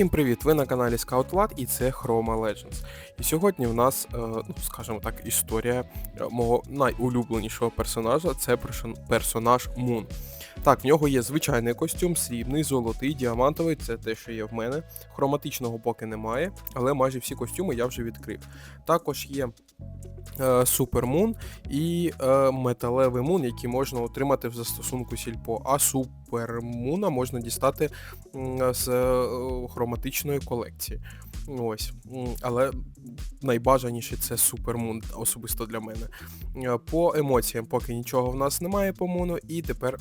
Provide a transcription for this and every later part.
Усім привіт! Ви на каналі ScoutLad і це Chroma Legends. І сьогодні в нас, е, ну скажімо так, історія е, мого найулюбленішого персонажа це персонаж Мун. Так, в нього є звичайний костюм, срібний, золотий, діамантовий, це те, що є в мене. Хроматичного поки немає, але майже всі костюми я вже відкрив. Також є е, Супер Мун і е, металевий мун, які можна отримати в застосунку Сільпо. А Супер Муна можна дістати з е, хроматичної колекції. Ось. Але найбажаніше це Супер Мун, особисто для мене. Е, По емоціям поки нічого в нас немає по Муну, і тепер.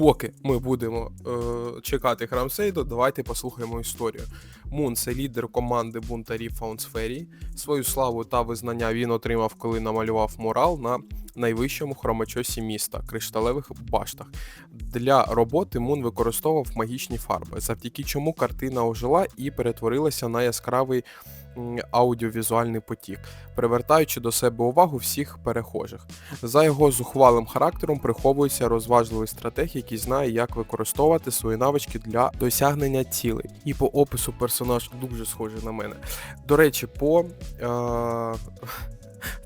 Поки ми будемо е, чекати храм Сейду, давайте послухаємо історію. Мун це лідер команди бунтарів Фаунсферії. Свою славу та визнання він отримав, коли намалював мурал на найвищому хромачосі міста кришталевих баштах. Для роботи Мун використовував магічні фарби, завдяки чому картина ожила і перетворилася на яскравий аудіовізуальний потік, привертаючи до себе увагу всіх перехожих. За його зухвалим характером приховується розважливий стратег, який знає, як використовувати свої навички для досягнення цілей. І по опису персонаж дуже схожий на мене. До речі, по. Е-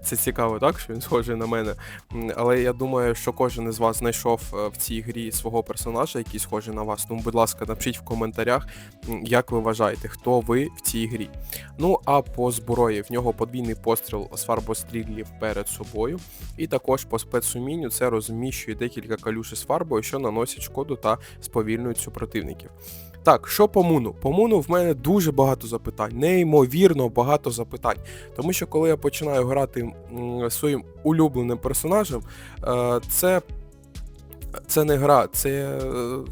це цікаво, так, що він схожий на мене. Але я думаю, що кожен із вас знайшов е, в цій грі свого персонажа, який схожий на вас. Тому, будь ласка, напишіть в коментарях, як ви вважаєте, хто ви в цій грі. Ну а по зброї в нього подвійний постріл з фарбострілів перед собою. І також по спецумінню це розміщує декілька калюш із фарбою, що наносять шкоду та сповільнюють супротивників. Так, що по муну? По муну в мене дуже багато запитань, неймовірно багато запитань. Тому що коли я починаю грати своїм улюбленим персонажем, е, це, це не гра, це,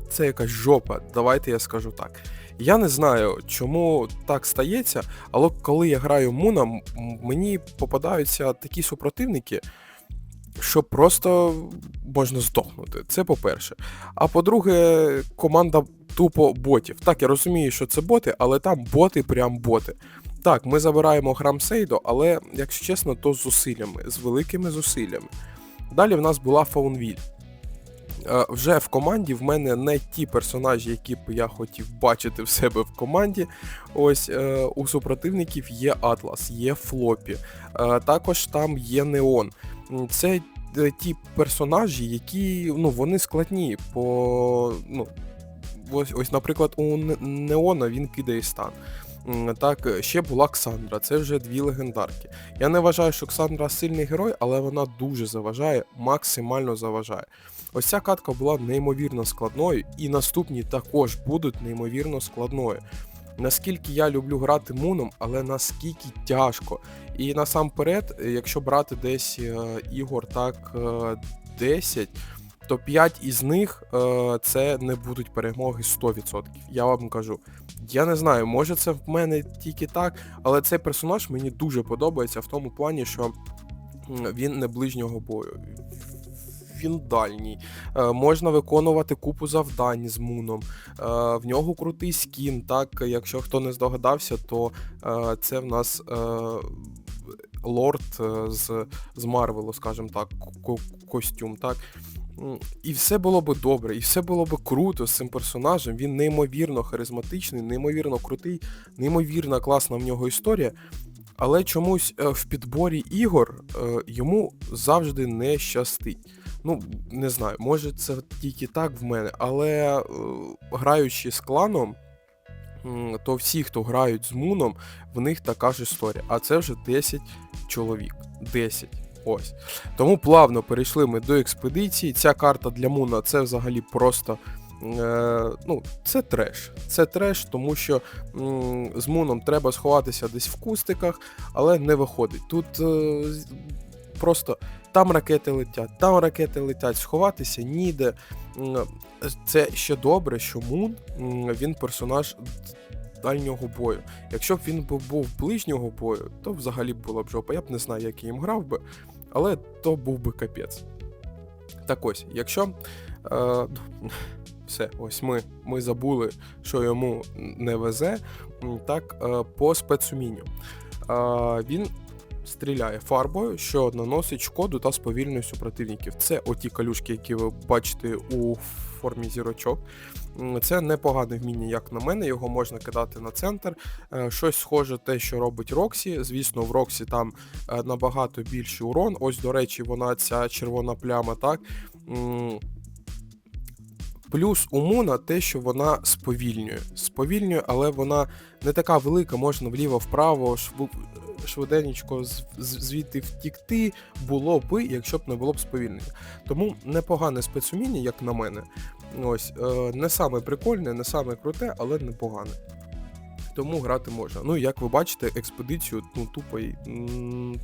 це якась жопа. Давайте я скажу так. Я не знаю, чому так стається, але коли я граю Муна, мені попадаються такі супротивники, що просто можна здохнути. Це по-перше. А по-друге, команда тупо ботів. Так, я розумію, що це боти, але там боти прям боти. Так, ми забираємо храм Сейдо, але, якщо чесно, то з зусиллями, з великими зусиллями. Далі в нас була Фаунвіль. Е, Вже в команді в мене не ті персонажі, які б я хотів бачити в себе в команді. Ось е, у супротивників є Атлас, є Флопі, е, також там є Неон. Це ті персонажі, які ну, вони складні. По, ну, ось, ось, наприклад, у Неона він кидає стан. Так, е, ще була Ксандра, це вже дві легендарки. Я не вважаю, що Ксандра сильний герой, але вона дуже заважає, максимально заважає. Ось ця катка була неймовірно складною, і наступні також будуть неймовірно складною. Наскільки я люблю грати муном, але наскільки тяжко. І насамперед, е, якщо брати десь е, ігор так е, 10, то 5 із них це не будуть перемоги 100%. Я вам кажу. Я не знаю, може це в мене тільки так, але цей персонаж мені дуже подобається в тому плані, що він не ближнього бою. Він дальній. Е, можна виконувати купу завдань з Муном. Е, в нього крутий скін. Так, якщо хто не здогадався, то е, це в нас е, лорд е, з, з Марвелу, скажімо так, ко- костюм. Так. І все було би добре, і все було би круто з цим персонажем. Він неймовірно харизматичний, неймовірно крутий, неймовірно класна в нього історія. Але чомусь е, в підборі ігор е, йому завжди не щастить. Ну, не знаю, може це тільки так в мене, але е, граючи з кланом, то всі, хто грають з Муном, в них така ж історія. А це вже 10 чоловік. 10. Ось. Тому плавно перейшли ми до експедиції. Ця карта для Муна це взагалі просто. Е, ну, це треш. Це треш, тому що м, з Муном треба сховатися десь в кустиках, але не виходить. Тут е, просто там ракети летять, там ракети летять, сховатися ніде. Це ще добре, що Мун він персонаж дальнього бою. Якщо б він був ближнього бою, то взагалі була б жопа. Я б не знаю, як я їм грав би, але то був би капець. Так ось, якщо. Е, все, ось ми, ми забули, що йому не везе. Так, е, по спецумінню. Е, він стріляє фарбою, що наносить шкоду та сповільнює супротивників. Це оті калюшки, які ви бачите у формі зірочок. Це непогане вміння, як на мене. Його можна кидати на центр. Е, Щось схоже те, що робить Роксі. Звісно, в Роксі там е, набагато більший урон. Ось, до речі, вона ця червона пляма, так. Плюс у Муна те, що вона сповільнює. Сповільнює, але вона не така велика, можна вліво-вправо, з- звідти втікти було би, якщо б не було б сповільнення. Тому непогане спецуміння, як на мене. Ось, е, не саме прикольне, не саме круте, але непогане. Тому грати можна. Ну, як ви бачите, експедицію ну, тупо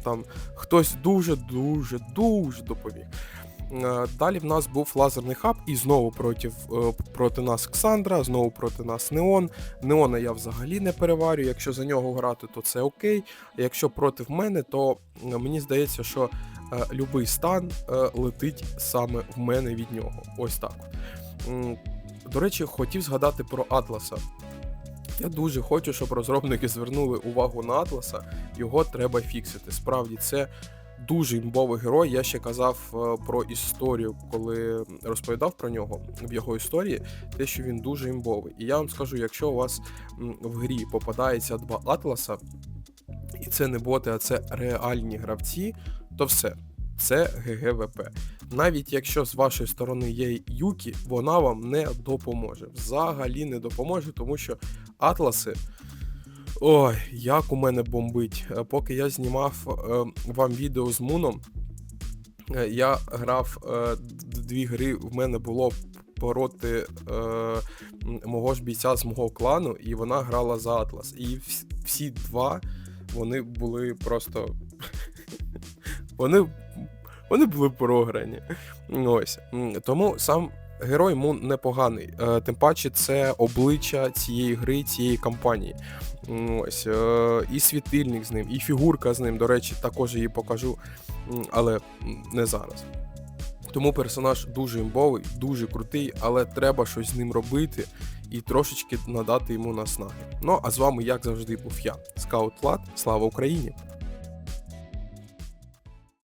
там хтось дуже-дуже дуже допоміг. Е, Далі в нас був лазерний хаб, і знову проти, е, проти нас Ксандра, знову проти нас Неон. Неона я взагалі не переварю. Якщо за нього грати, то це окей. Якщо проти мене, то е, мені здається, що любий стан летить саме в мене від нього. Ось так. До речі, хотів згадати про Атласа. Я дуже хочу, щоб розробники звернули увагу на Атласа. Його треба фіксити. Справді, це дуже імбовий герой. Я ще казав е, про історію, коли розповідав про нього в його історії, те, що він дуже імбовий. І я вам скажу, якщо у вас в грі попадається два Атласа, і це не боти, а це реальні гравці, то все. Це ГГВП. Навіть якщо з вашої сторони є Юкі, вона вам не допоможе. Взагалі не допоможе, тому що Атласи. Ой, як у мене бомбить. Е, Поки я знімав е, вам відео з Муном, е, я грав дві гри, в мене було проти мого ж бійця з мого клану, і вона грала за Атлас. І всі два вони були просто. вони, вони були програні. Ось. Тому сам герой Мун непоганий. Е, Тим паче, це обличчя цієї гри, цієї кампанії. Ось. е, І світильник з ним, і фігурка з ним. До речі, також її покажу, але не зараз. Тому персонаж дуже імбовий, дуже крутий, але треба щось з ним робити і трошечки надати йому наснаги. Ну а з вами, як завжди, був я, Скаут Влад. Слава Україні!